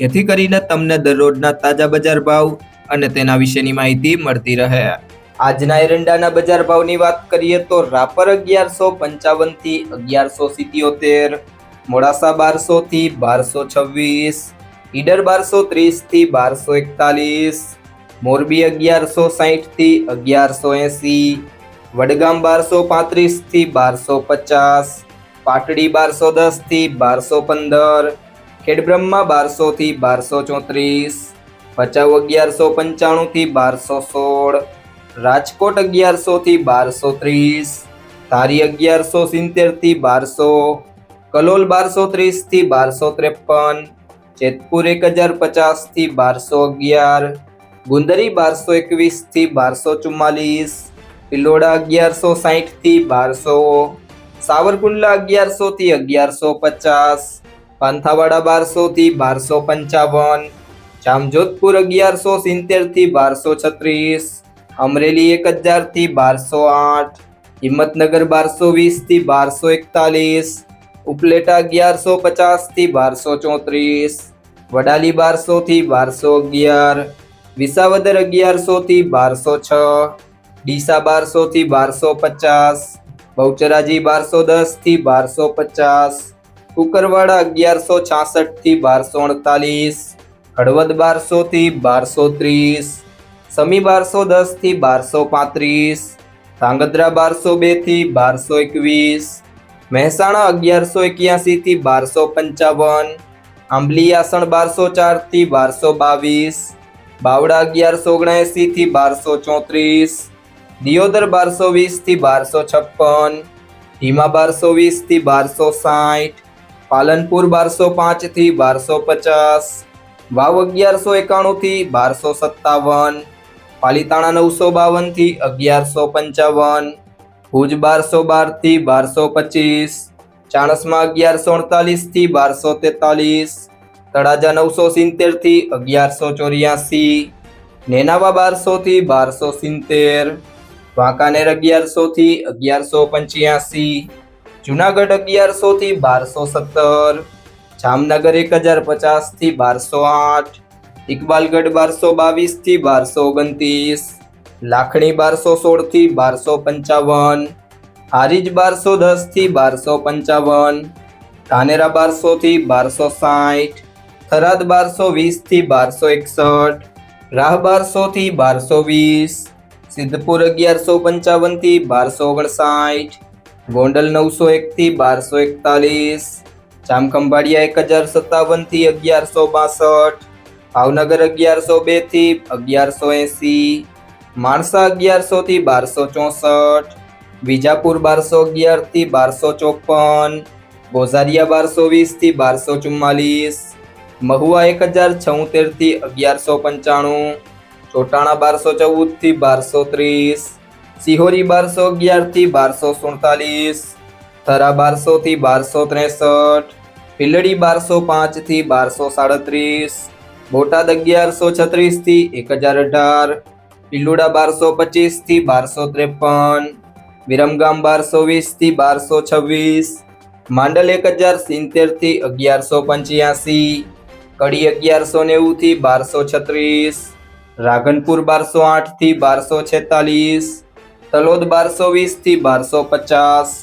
જેથી કરીને તમને દરરોજના તાજા બજાર ભાવ અને તેના વિશેની માહિતી મળતી રહે. આજના એરંડાના બજાર ભાવની વાત કરીએ તો રાપર અગિયારસો પંચાવનથી અગિયારસો સિત્યોતેર, મોડાસા બારસો થી બારસો છવ્વીસ, ઈડર બારસો ત્રીસથી બારસો એકતાલીસ, મોરબી અગિયારસો સાહીઠથી અગિયારસો એંસી, વડગામ બારસો પાંત્રીસથી બારસો પચાસ, પાટડી બારસો દસથી બારસો પંદર ખેડબ્રહ્મા બારસો થી બારસો ચોત્રીસ, ભચાઉ અગિયારસો પંચાણું થી બારસો સોળ, રાજકોટ અગિયારસો થી બારસો ત્રીસ, ધારી અગિયારસો સિત્તેરથી બારસો, કલોલ બારસો ત્રીસથી બારસો ત્રેપન, જેતપુર એક હજાર પચાસથી બારસો અગિયાર, ગુંદરી બારસો એકવીસથી બારસો ચુમ્માલીસ, પિલોડા અગિયારસો સાહીઠથી બારસો, સાવરકુંડલા અગિયારસો થી અગિયારસો પચાસ પાંથાવાડા બારસો થી બારસો પંચાવન, જામજોધપુર અગિયારસો સિત્તેરથી બારસો છત્રીસ, અમરેલી એક હજારથી બારસો આઠ, હિંમતનગર બારસો વીસથી બારસો એકતાલીસ, ઉપલેટા અગિયારસો પચાસથી બારસો ચોત્રીસ, વડાલી બારસો થી બારસો અગિયાર, વિસાવદર અગિયારસો થી બારસો છ, ડીસા બારસો થી બારસો પચાસ, બહુચરાજી બારસો દસથી બારસો પચાસ કુકરવાડા અગિયારસો છાસઠથી બારસો અડતાલીસ, હળવદ બારસો થી બારસો ત્રીસ, સમી બારસો દસથી બારસો પાંત્રીસ, ધાંગધ્રા બારસો બેથી બારસો એકવીસ, મહેસાણા અગિયારસો એક્યાસી થી બારસો પંચાવન, આંબલી આસણ બારસો ચારથી બારસો બાવીસ, બાવડા અગિયારસો ઓગણએંસી થી બારસો ચોત્રીસ, દિયોદર બારસો વીસથી બારસો છપ્પન હિમા બારસો વીસથી બારસો સાઠ પાલનપુર બારસો પાંચથી બારસો પચાસ, વાવ અગિયારસો એકાણું થી બારસો સત્તાવન, પાલીતાણા નવસો બાવનથી અગિયારસો પંચાવન, ભુજ બારસો બારથી બારસો પચીસ, ચાણસમાં અગિયારસો અડતાલીસથી બારસો તેતાલીસ, તળાજા નવસો સિત્તેરથી અગિયારસો ચોર્યાસી, નેનાવા બારસો થી બારસો સિત્તેર, વાંકાનેર અગિયારસો થી અગિયારસો પંચ્યાસી જુનાગઢ અગિયારસો થી બારસો સત્તર, જામનગર એક હજાર પચાસથી બારસો આઠ, ઇકબાલગઢ બારસો બાવીસથી બારસો ઓગણત્રીસ, લાખણી બારસો સોળથી બારસો પંચાવન, હારીજ બારસો દસથી બારસો પંચાવન, ધાનેરા બારસો થી બારસો સાઠ, થરાદ બારસો વીસથી બારસો એકસઠ, રાહ બારસો થી બારસો વીસ, સિદ્ધપુર અગિયારસો પંચાવનથી બારસો ઓગણસાઠ ગોંડલ નવસો એક થી બારસો એકતાલીસ, જામખંભાળિયા એક હજાર સત્તાવનથી અગિયારસો બાસઠ, ભાવનગર અગિયારસો બેથી અગિયારસો એંસી, માણસા અગિયારસો થી બારસો ચોસઠ, વિજાપુર બારસો અગિયારથી બારસો ચોપન ગોઝારિયા બારસો વીસથી બારસો ચુમ્માલીસ, મહુવા એક હજાર છોતેરથી અગિયારસો પંચાણું, ચોટાણા બારસો ચૌદથી બારસો ત્રીસ સિહોરી બારસો અગિયારથી બારસો સુડતાલીસ, થરા બારસો થી બારસો ત્રેસઠ પીલડી બારસો પાંચથી બારસો સાડત્રીસ, બોટાદ અગિયારસો છત્રીસથી એક હજાર અઢાર પિલુડા બારસો પચીસથી બારસો ત્રેપન, વિરમગામ બારસો વીસથી બારસો છવ્વીસ, માંડલ એક હજાર સિત્તેરથી અગિયારસો પંચ્યાસી, કડી અગિયારસો નેવું થી બારસો છત્રીસ, રાધનપુર બારસો આઠથી બારસો છેતાલીસ તલોદ બારસો વીસથી બારસો પચાસ,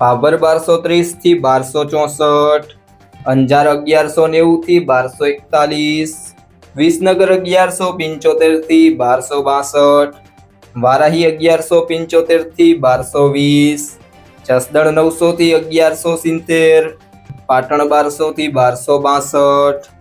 ભાભર બારસો ત્રીસથી બારસો ચોસઠ, અંજાર અગિયારસો નેવુંથી બારસો એકતાલીસ, વિસનગર અગિયારસો પંચોતેરથી બારસો બાસઠ, વારાહી અગિયારસો પંચોતેરથી બારસો વીસ, જસદણ નવસોથી અગિયારસો સિત્તેર, પાટણ બારસોથી બારસો બાસઠ